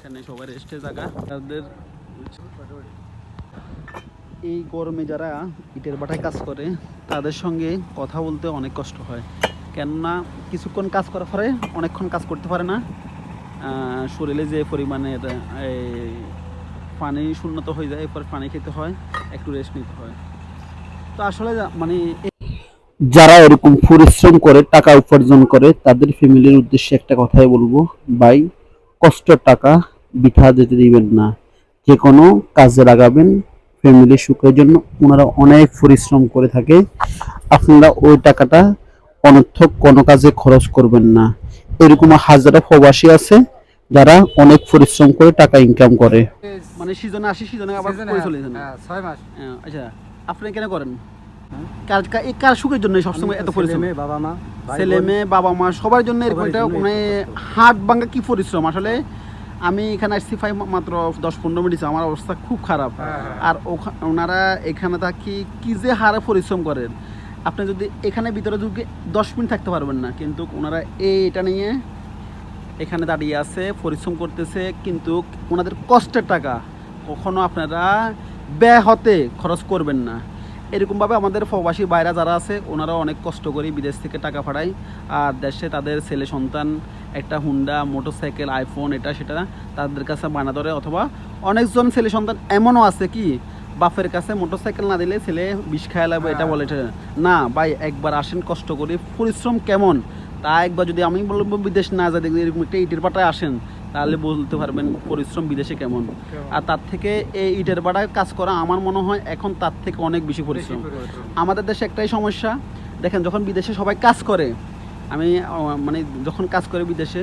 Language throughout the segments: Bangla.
এখানে সবাই রেস্টে জায়গা তাদের এই গরমে যারা ইটের বাটায় কাজ করে তাদের সঙ্গে কথা বলতে অনেক কষ্ট হয়। কেননা কিছুক্ষণ কাজ করার পরে অনেকক্ষণ কাজ করতে পারে না। শরীরে যে পরিমাণের পানি শূন্যত হয়ে যায় এরপর পানি খেতে হয় একটু রেস্ট নিতে হয়। তো আসলে মানে যারা এরকম পরিশ্রম করে টাকা উপার্জন করে তাদের ফ্যামিলির উদ্দেশ্যে একটা কথাই বলব ভাই কষ্টের টাকা বৃথা যেতে দিবেন না। যে কোনো কাজে লাগাবেন ফ্যামিলির সুখের জন্য ওনারা অনেক পরিশ্রম করে থাকে। আপনারা ওই টাকাটা অনর্থক কোনো কাজে খরচ করবেন না। এরকম হাজারো প্রবাসী আছে যারা অনেক পরিশ্রম করে টাকা ইনকাম করে। মানে সিজনে আসি সিজনে আবার চলে যান হ্যাঁ, ছয় মাস। আচ্ছা আপনি কেন করেন? কার কার- সুখের জন্য সবসময় এত পরিশ্রম? বাবা মা ছেলে মেয়ে বাবা মা সবার জন্য এরকম একটা মানে। হাট ভাঙা কি পরিশ্রম? আসলে আমি এখানে আসছি ফাই মাত্র দশ পনেরো মিনিট আমার অবস্থা খুব খারাপ। হ্যাঁ, হ্যাঁ। আর ওনারা এখানে থাকি কি যে হারে পরিশ্রম করেন। আপনি যদি এখানে ভিতরে ঢুকে দশ মিনিট থাকতে পারবেন না কিন্তু ওনারা এটা নিয়ে এখানে দাঁড়িয়ে আছে পরিশ্রম করতেছে কিন্তু ওনাদের কষ্টের টাকা কখনো আপনারা ব্যয় হতে খরচ করবেন না। এরকমভাবে আমাদের প্রবাসী বাইরা যারা আছে ওনারা অনেক কষ্ট করে বিদেশ থেকে টাকা পাঠায় আর দেশে তাদের ছেলে সন্তান একটা হুন্ডা মোটরসাইকেল আইফোন এটা সেটা তাদের কাছে বানা ধরে। অথবা অনেকজন ছেলে সন্তান এমনও আছে কি বাপের কাছে মোটরসাইকেল না দিলে ছেলে বিষ খায় লাগবে এটা বলে এটা। না ভাই একবার আসেন কষ্ট করে। পরিশ্রম কেমন? তা একবার যদি আমি বলব বিদেশ না যাই দেখবেন এরকম একটা ইটের পাটায় আসেন তাহলে বলতে পারবেন পরিশ্রম বিদেশে কেমন। আর তার থেকে এই ইটের পাটায় কাজ করা আমার মনে হয় এখন তার থেকে অনেক বেশি পরিশ্রম। আমাদের দেশে একটাই সমস্যা দেখেন যখন বিদেশে সবাই কাজ করে আমি মানে যখন কাজ করে বিদেশে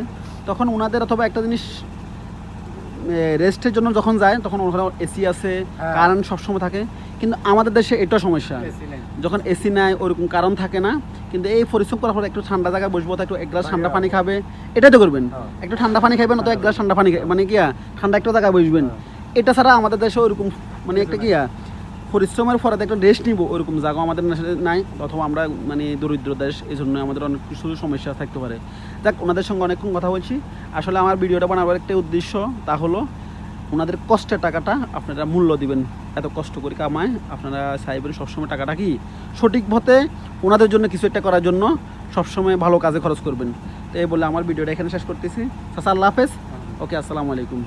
তখন ওনাদের অথবা একটা জিনিস রেস্টের জন্য যখন যায় তখন ওখানে এসি আছে হ্যাঁ। কারেন্ট সবসময় থাকে। কিন্তু আমাদের দেশে এটা সমস্যা। যখন এসি নাই ওরকম কারণ থাকে না। কিন্তু এই পরিশ্রম করার পরে একটু ঠান্ডা জায়গায় বসবো তো একটু এক গ্লাস ঠান্ডা পানি খাবে। এটাই তো করবেন। হ্যাঁ। একটু ঠান্ডা পানি খাবেন অত এক গ্লাস ঠান্ডা পানি মানে কি ঠান্ডা একটা জায়গায় বসবেন। এটা ছাড়া আমাদের দেশে ওরকম মানে একটা কি পরিশ্রমের পরে একটা রেস্ট নিব ওরকম জায়গা আমাদের দেশে নাই অথবা আমরা মানে দরিদ্র দেশ এই জন্য আমাদের অনেক কিছু সমস্যা থাকতে পারে। যাক ওনাদের সঙ্গে অনেকক্ষণ কথা বলছি। আসলে আমার ভিডিওটা বানাবার একটা উদ্দেশ্য তা হলো ওনাদের কষ্টের টাকাটা আপনারা মূল্য দিবেন। এত কষ্ট করে কামায় আপনারা চাইবেন সবসময় টাকাটা কি? সঠিক পথে ওনাদের জন্য কিছু একটা করার জন্য সবসময় ভালো কাজে খরচ করবেন। তো এই বলে আমার ভিডিওটা এখানে শেষ করতেছি। আল্লাহ হাফেজ। ওকে, আসসালামু আলাইকুম।